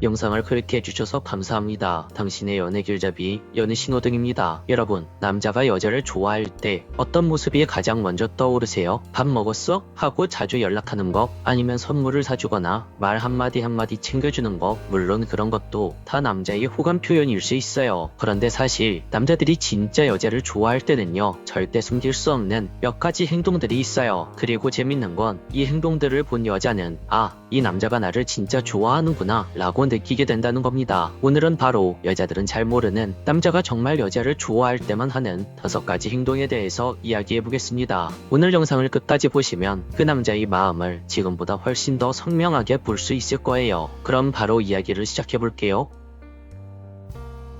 영상을 클릭해주셔서 감사합니다. 당신의 연애 길잡이, 연애 신호등입니다. 여러분, 남자가 여자를 좋아할 때 어떤 모습이 가장 먼저 떠오르세요? 밥 먹었어? 하고 자주 연락하는 거? 아니면 선물을 사주거나 말 한마디 한마디 챙겨주는 거? 물론 그런 것도 다 남자의 호감 표현일 수 있어요. 그런데 사실 남자들이 진짜 여자를 좋아할 때는요, 절대 숨길 수 없는 몇 가지 행동들이 있어요. 그리고 재밌는 건 이 행동들을 본 여자는 아, 이 남자가 나를 진짜 좋아하는구나 라고 느끼게 된다는 겁니다. 오늘은 바로 여자들은 잘 모르는 남자가 정말 여자를 좋아할 때만 하는 다섯 가지 행동에 대해서 이야기해 보겠습니다. 오늘 영상을 끝까지 보시면 그 남자의 마음을 지금보다 훨씬 더 선명하게 볼 수 있을 거예요. 그럼 바로 이야기를 시작해 볼게요.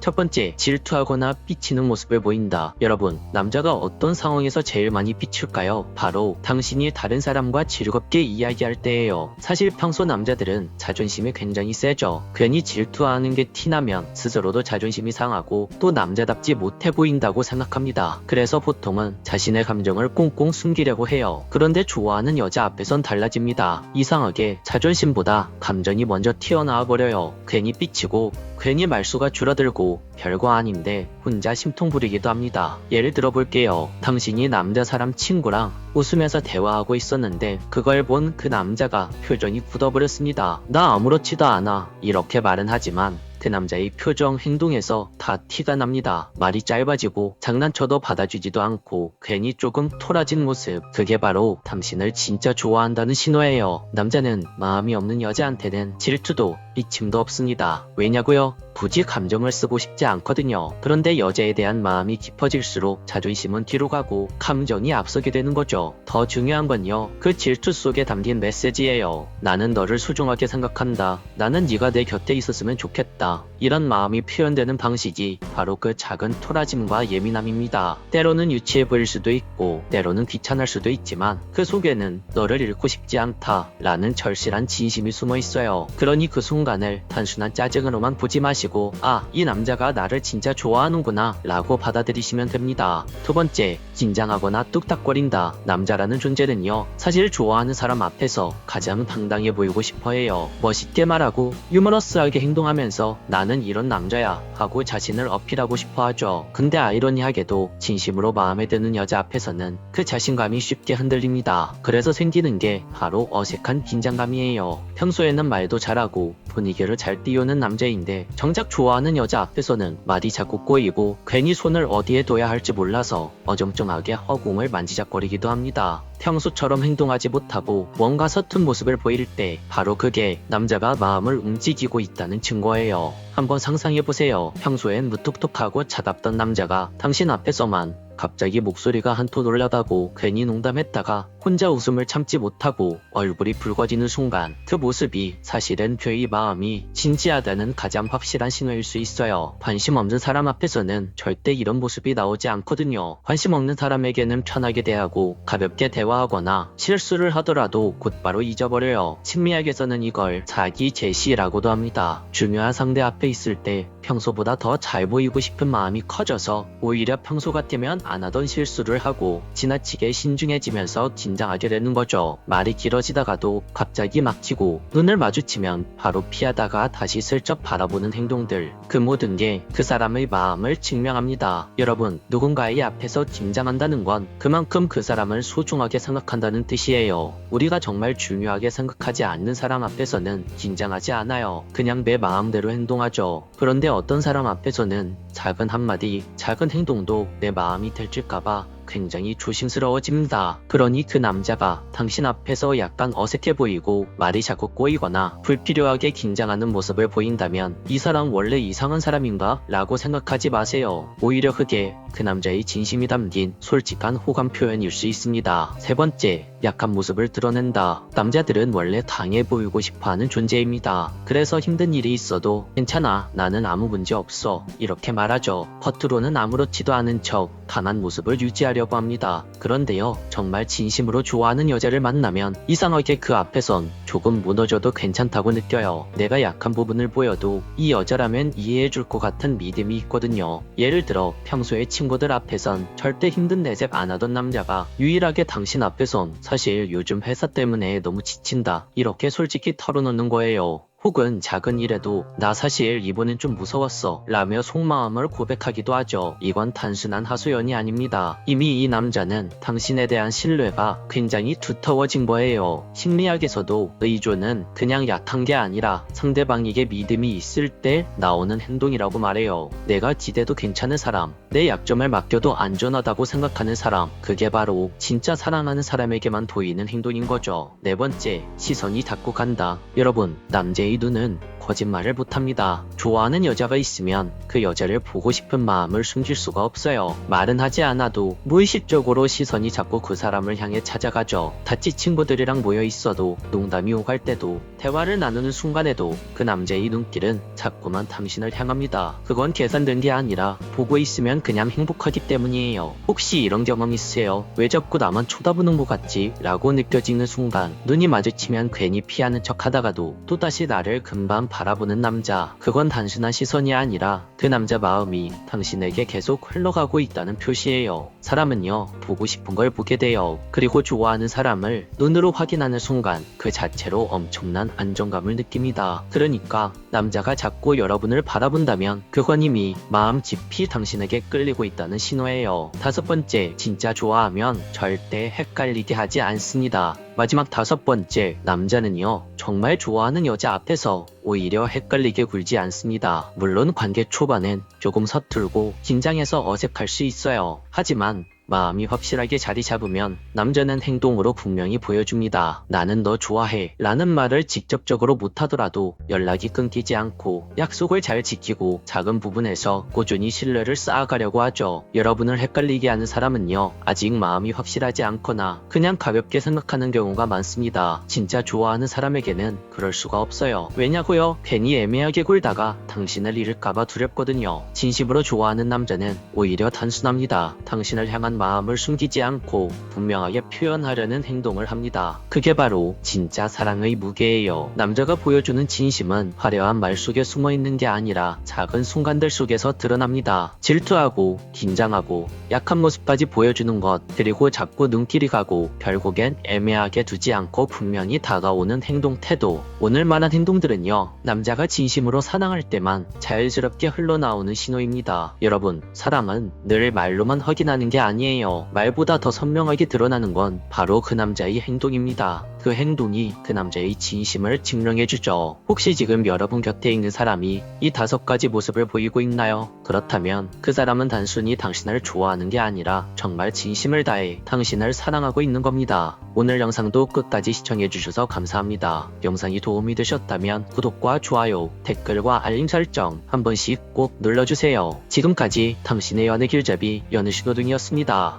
첫 번째, 질투하거나 삐치는 모습을 보인다. 여러분, 남자가 어떤 상황에서 제일 많이 삐칠까요? 바로 당신이 다른 사람과 즐겁게 이야기할 때예요. 사실 평소 남자들은 자존심이 굉장히 세죠. 괜히 질투하는 게 티나면 스스로도 자존심이 상하고 또 남자답지 못해 보인다고 생각합니다. 그래서 보통은 자신의 감정을 꽁꽁 숨기려고 해요. 그런데 좋아하는 여자 앞에선 달라집니다. 이상하게 자존심보다 감정이 먼저 튀어나와 버려요. 괜히 삐치고 괜히 말수가 줄어들고 별거 아닌데 혼자 심통 부리기도 합니다. 예를 들어 볼게요. 당신이 남자 사람 친구랑 웃으면서 대화하고 있었는데 그걸 본 그 남자가 표정이 굳어버렸습니다. 나 아무렇지도 않아. 이렇게 말은 하지만 그 남자의 표정 행동에서 다 티가 납니다. 말이 짧아지고 장난쳐도 받아주지도 않고 괜히 조금 토라진 모습. 그게 바로 당신을 진짜 좋아한다는 신호예요. 남자는 마음이 없는 여자한테는 질투도 삐침도 없습니다. 왜냐고요? 굳이 감정을 쓰고 싶지 않거든요. 그런데 여자에 대한 마음이 깊어질수록 자존심은 뒤로 가고 감정이 앞서게 되는 거죠. 더 중요한 건요. 그 질투 속에 담긴 메시지예요. 나는 너를 소중하게 생각한다. 나는 네가 내 곁에 있었으면 좋겠다. 이런 마음이 표현되는 방식이 바로 그 작은 토라짐과 예민함입니다. 때로는 유치해 보일 수도 있고 때로는 귀찮을 수도 있지만 그 속에는 너를 잃고 싶지 않다 라는 절실한 진심이 숨어 있어요. 그러니 그 순간을 단순한 짜증으로만 보지 마시고 아, 이 남자가 나를 진짜 좋아하는구나 라고 받아들이시면 됩니다. 두 번째, 긴장하거나 뚝딱거린다. 남자라는 존재는요, 사실 좋아하는 사람 앞에서 가장 당당해 보이고 싶어 해요. 멋있게 말하고 유머러스하게 행동하면서 나는 이런 남자야 하고 자신을 어필하고 싶어 하죠. 근데 아이러니하게도 진심으로 마음에 드는 여자 앞에서는 그 자신감이 쉽게 흔들립니다. 그래서 생기는 게 바로 어색한 긴장감이에요. 평소에는 말도 잘하고 분위기를 잘 띄우는 남자인데 정작 좋아하는 여자 앞에서는 말이 자꾸 꼬이고 괜히 손을 어디에 둬야 할지 몰라서 어정쩡하게 허공을 만지작거리기도 합니다. 평소처럼 행동하지 못하고 뭔가 서툰 모습을 보일 때 바로 그게 남자가 마음을 움직이고 있다는 증거예요. 한번 상상해보세요. 평소엔 무뚝뚝하고 차갑던 남자가 당신 앞에서만 갑자기 목소리가 한 톤 올라가고 괜히 농담했다가 혼자 웃음을 참지 못하고 얼굴이 붉어지는 순간 그 모습이 사실은 그의 마음이 진지하다는 가장 확실한 신호일 수 있어요. 관심 없는 사람 앞에서는 절대 이런 모습이 나오지 않거든요. 관심 없는 사람에게는 편하게 대하고 가볍게 대화하거나 실수를 하더라도 곧바로 잊어버려요. 심리학에서는 이걸 자기 제시라고도 합니다. 중요한 상대 앞에 있을 때 평소보다 더 잘 보이고 싶은 마음이 커져서 오히려 평소 같으면 안 하던 실수를 하고 지나치게 신중해지면서 긴장하게 되는 거죠. 말이 길어지다가도 갑자기 막히고 눈을 마주치면 바로 피하다가 다시 슬쩍 바라보는 행동들. 그 모든 게 그 사람의 마음을 증명합니다. 여러분, 누군가의 앞에서 긴장한다는 건 그만큼 그 사람을 소중하게 생각한다는 뜻이에요. 우리가 정말 중요하게 생각하지 않는 사람 앞에서는 긴장하지 않아요. 그냥 내 마음대로 행동하죠. 그런데 어떤 사람 앞에서는 작은 한마디, 작은 행동도 내 마음이 들킬까봐 굉장히 조심스러워집니다. 그러니 그 남자가 당신 앞에서 약간 어색해 보이고 말이 자꾸 꼬이거나 불필요하게 긴장하는 모습을 보인다면 이 사람 원래 이상한 사람인가? 라고 생각하지 마세요. 오히려 그게 그 남자의 진심이 담긴 솔직한 호감 표현일 수 있습니다. 세 번째, 약한 모습을 드러낸다. 남자들은 원래 강해 보이고 싶어 하는 존재입니다. 그래서 힘든 일이 있어도 괜찮아. 나는 아무 문제 없어. 이렇게 말하죠. 겉으로는 아무렇지도 않은 척 강한 모습을 유지하려고 합니다. 그런데요, 정말 진심으로 좋아하는 여자를 만나면 이상하게 그 앞에선 조금 무너져도 괜찮다고 느껴요. 내가 약한 부분을 보여도 이 여자라면 이해해 줄 것 같은 믿음이 있거든요. 예를 들어 평소에 친구들 앞에선 절대 힘든 내색 안 하던 남자가 유일하게 당신 앞에선 사실 요즘 회사 때문에 너무 지친다. 이렇게 솔직히 털어놓는 거예요. 혹은 작은 일에도 나 사실 이번엔 좀 무서웠어 라며 속마음을 고백하기도 하죠. 이건 단순한 하소연이 아닙니다. 이미 이 남자는 당신에 대한 신뢰가 굉장히 두터워진 거예요. 심리학에서도 의존은 그냥 약한 게 아니라 상대방에게 믿음이 있을 때 나오는 행동이라고 말해요. 내가 기대도 괜찮은 사람, 내 약점을 맡겨도 안전하다고 생각하는 사람, 그게 바로 진짜 사랑하는 사람에게만 보이는 행동인 거죠. 네 번째, 시선이 자꾸 간다. 여러분, 남자의 눈은 거짓말을 못합니다. 좋아하는 여자가 있으면 그 여자를 보고 싶은 마음을 숨길 수가 없어요. 말은 하지 않아도 무의식적으로 시선이 자꾸 그 사람을 향해 찾아가죠. 다치 친구들이랑 모여 있어도 농담이 오갈 때도 대화를 나누는 순간에도 그 남자의 눈길은 자꾸만 당신을 향합니다. 그건 계산된 게 아니라 보고 있으면 그냥 행복하기 때문이에요. 혹시 이런 경험 있으세요? 왜 자꾸 나만 쳐다보는 것 같지? 라고 느껴지는 순간 눈이 마주치면 괜히 피하는 척 하다가도 또다시 나를 금방 바라보는 남자. 그건 단순한 시선이 아니라 그 남자 마음이 당신에게 계속 흘러가고 있다는 표시예요. 사람은요, 보고 싶은 걸 보게 돼요. 그리고 좋아하는 사람을 눈으로 확인하는 순간 그 자체로 엄청난 안정감을 느낍니다. 그러니까 남자가 자꾸 여러분을 바라본다면 그건 이미 마음 깊이 당신에게 끌리고 있다는 신호예요. 다섯 번째, 진짜 좋아하면 절대 헷갈리게 하지 않습니다. 마지막 다섯 번째, 남자는요, 정말 좋아하는 여자 앞에서 오히려 헷갈리게 굴지 않습니다. 물론 관계 초반엔 조금 서툴고 긴장해서 어색할 수 있어요. 하지만 마음이 확실하게 자리 잡으면 남자는 행동으로 분명히 보여줍니다. 나는 너 좋아해. 라는 말을 직접적으로 못하더라도 연락이 끊기지 않고 약속을 잘 지키고 작은 부분에서 꾸준히 신뢰를 쌓아가려고 하죠. 여러분을 헷갈리게 하는 사람은요, 아직 마음이 확실하지 않거나 그냥 가볍게 생각하는 경우가 많습니다. 진짜 좋아하는 사람에게는 그럴 수가 없어요. 왜냐고요? 괜히 애매하게 굴다가 당신을 잃을까봐 두렵거든요. 진심으로 좋아하는 남자는 오히려 단순합니다. 당신을 향한 마음을 숨기지 않고 분명하게 표현하려는 행동을 합니다. 그게 바로 진짜 사랑의 무게예요. 남자가 보여주는 진심은 화려한 말 속에 숨어 있는 게 아니라 작은 순간들 속에서 드러납니다. 질투하고 긴장하고 약한 모습까지 보여주는 것 그리고 자꾸 눈길이 가고 결국엔 애매하게 두지 않고 분명히 다가오는 행동 태도 오늘 말한 행동들은요 남자가 진심으로 사랑할 때만 자연스럽게 흘러나오는 신호입니다. 여러분 사랑은 늘 말로만 확인하는 게 아니에요. 말보다 더 선명하게 드러나는 건 바로 그 남자의 행동입니다. 그 행동이 그 남자의 진심을 증명해주죠. 혹시 지금 여러분 곁에 있는 사람이 이 다섯 가지 모습을 보이고 있나요? 그렇다면 그 사람은 단순히 당신을 좋아하는 게 아니라 정말 진심을 다해 당신을 사랑하고 있는 겁니다. 오늘 영상도 끝까지 시청해주셔서 감사합니다. 영상이 도움이 되셨다면 구독과 좋아요, 댓글과 알림 설정 한 번씩 꼭 눌러주세요. 지금까지 당신의 연애 길잡이 연애 신호등이었습니 다.